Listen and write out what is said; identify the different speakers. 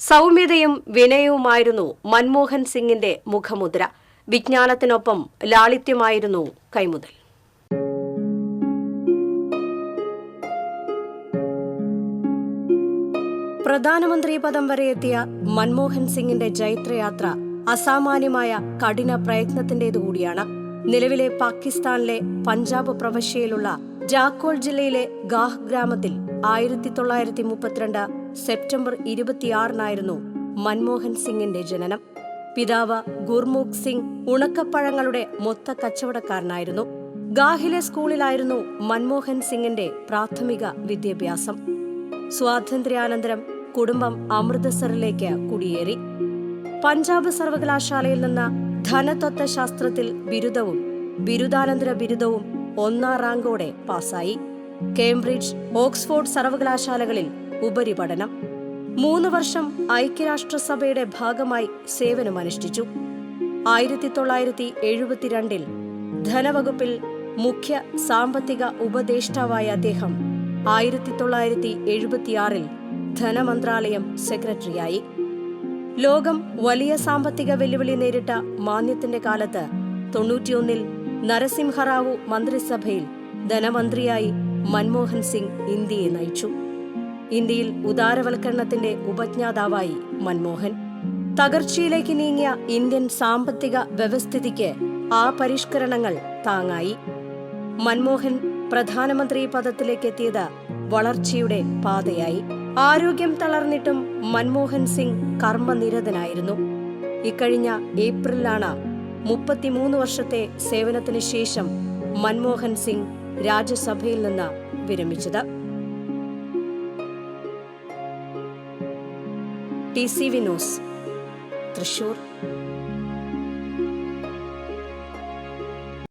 Speaker 1: സൗമ്യതയും വിനയവുമായിരുന്നു മൻമോഹൻ സിംഗിന്റെ മുഖമുദ്ര. വിജ്ഞാനത്തിനൊപ്പം ലാളിത്യമായിരുന്നു കൈമുതൽ. പ്രധാനമന്ത്രി പദം വരെ എത്തിയ മൻമോഹൻ സിംഗിന്റെ ജൈത്രയാത്ര അസാമാന്യമായ കഠിന പ്രയത്നത്തിന്റേതുകൂടിയാണ് നിലവിലെ പാകിസ്ഥാനിലെ പഞ്ചാബ് പ്രവശ്യയിലുള്ള ജാക്കോൾ ജില്ലയിലെ ഗാഹ് ഗ്രാമത്തിൽ ആയിരത്തി തൊള്ളായിരത്തി മുപ്പത്തിരണ്ട് സെപ്റ്റംബർ ഇരുപത്തിയാറിനായിരുന്നു മൻമോഹൻ സിംഗിന്റെ ജനനം. പിതാവ് ഗുർമുഖ് സിംഗ് ഉണക്കപ്പഴങ്ങളുടെ മൊത്ത കച്ചവടക്കാരനായിരുന്നു. ഗാഹിലെ സ്കൂളിലായിരുന്നു മൻമോഹൻ സിംഗിന്റെ പ്രാഥമിക വിദ്യാഭ്യാസം. സ്വാതന്ത്ര്യാനന്തരം കുടുംബം അമൃതസറിലേക്ക് കുടിയേറി. പഞ്ചാബ് സർവകലാശാലയിൽ നിന്ന് ധനതത്വശാസ്ത്രത്തിൽ ബിരുദവും ബിരുദാനന്തര ബിരുദവും ഒന്നാം റാങ്കോടെ പാസായി കേംബ്രിഡ്ജ് ഓക്സ്ഫോർഡ് സർവകലാശാലകളിൽ ഉപരിപഠനം. മൂന്ന് വർഷം ഐക്യരാഷ്ട്രസഭയുടെ ഭാഗമായി സേവനമനുഷ്ഠിച്ചു. ആയിരത്തി തൊള്ളായിരത്തി എഴുപത്തിരണ്ടിൽ ധനവകുപ്പിൽ മുഖ്യ സാമ്പത്തിക ഉപദേഷ്ടാവായ അദ്ദേഹം ആയിരത്തി തൊള്ളായിരത്തി എഴുപത്തിയാറിൽ ധനമന്ത്രാലയം സെക്രട്ടറിയായി. ലോകം വലിയ സാമ്പത്തിക വെല്ലുവിളി നേരിട്ട മാന്യത്തിന്റെ കാലത്ത് തൊണ്ണൂറ്റിയൊന്നിൽ നരസിംഹറാവു മന്ത്രിസഭയിൽ ധനമന്ത്രിയായി മൻമോഹൻ സിംഗ് ഇന്ത്യയെ നയിച്ചു. ഇന്ത്യയിൽ ഉദാരവൽക്കരണത്തിന്റെ ഉപജ്ഞാതാവായി മൻമോഹൻ. തകർച്ചയിലേക്ക് നീങ്ങിയ ഇന്ത്യൻ സാമ്പത്തിക വ്യവസ്ഥിതിക്ക് ആ പരിഷ്കരണങ്ങൾ താങ്ങായി. മൻമോഹൻ പ്രധാനമന്ത്രി പദത്തിലേക്ക് എത്തിയത് വളർച്ചയുടെ പാതയായി. ആരോഗ്യം തളർന്നിട്ടും മൻമോഹൻ സിംഗ് കർമ്മനിരതനായിരുന്നു. ഇക്കഴിഞ്ഞ ഏപ്രിലാണ് മുപ്പത്തിമൂന്ന് വർഷത്തെ സേവനത്തിന് ശേഷം മൻമോഹൻ സിംഗ് രാജ്യസഭയിൽ നിന്ന് വിരമിച്ചത്. ടി സി വിനോസ്. തൃശൂർ.